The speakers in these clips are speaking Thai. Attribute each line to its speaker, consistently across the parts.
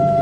Speaker 1: เ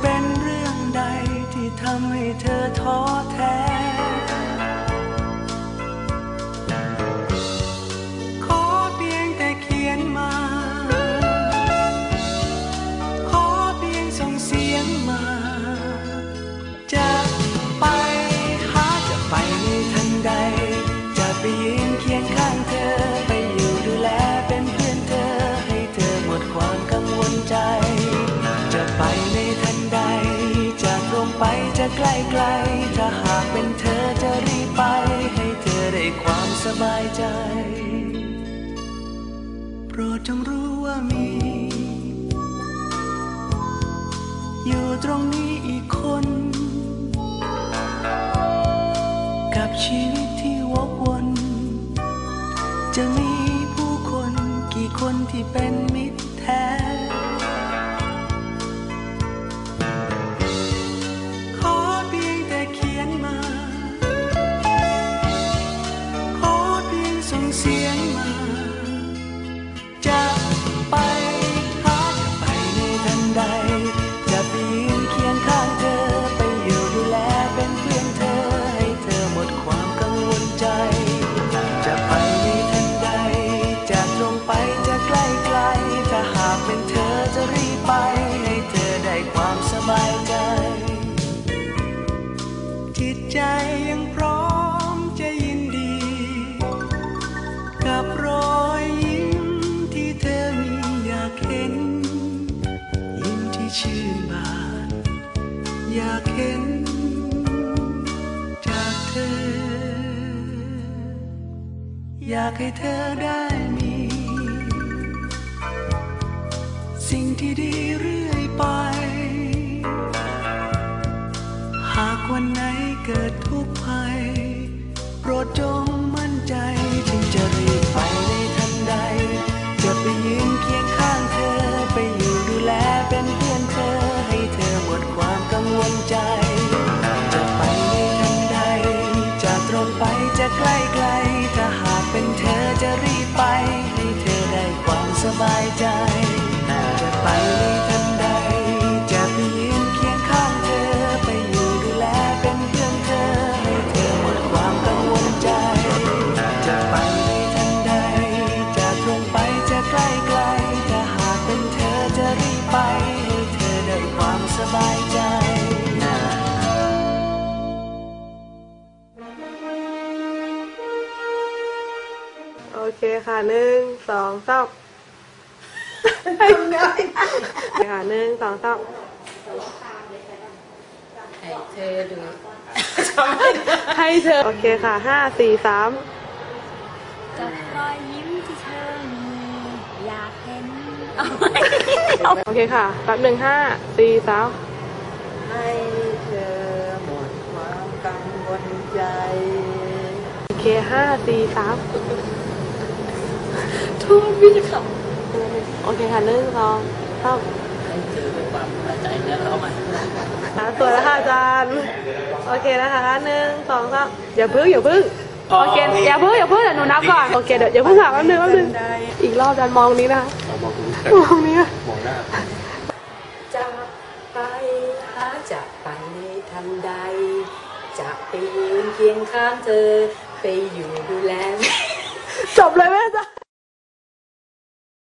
Speaker 2: เป็นเรื่องใดที่ทำให้เธอท้อแท้ ใกล้ๆ ถ้าหากเป็นเธอจะรีบไป ให้เธอได้ความสบายใจ โปรดจงรู้ว่ามี อยู่ตรงนี้อีกคน กับชีวิตที่วกวน งส่ ชื่นบานอยากเห็นจากเธอ อยากให้เธอได้มี สิ่งที่ดีเรื่อยไป หากวันไหนเกิด จะใกล้ไกล ถ้าหากเป็นเธอจะรีบไป ให้เธอได้ความสบายใจจะไป
Speaker 3: เคค่ะหนึ่งสองสามค่ะหนึ่งสองสาม
Speaker 4: ให้เธอดู
Speaker 3: ให้เธอ โอเคค่ะห้าสี่สาม
Speaker 5: กับรอยยิ้มที่เธอมีอยากเห็
Speaker 6: โอเคค่ะแป๊บหนึ่งห้าสี่สาม
Speaker 7: ให้เธอหมดความกังวลใจ
Speaker 6: โอเคห้าสี่สาม ทุกวิธีขับโอเคค่ะหนึ่งสองสามอะตัวแล้วค่ะอาจารย์ โอเคนะคะหนึ่งสองสามอย่าพึ่งอย่าพึ่งโอเคอย่าพึ่งอย่าพึ่งเดี๋ยวหนูนับก่อนโอเคเดี๋ยวอย่าพึ่งค่ะแป๊บนึงแป๊บนึงอีกรอบอาจารย์มองนี้นะคะมองนี้นะ
Speaker 4: จะไปหาจะไปในทันใด จะไปยืนเคียงข้างเธอไปอยู่ดูแล
Speaker 6: จบเลยไหมอาจารย์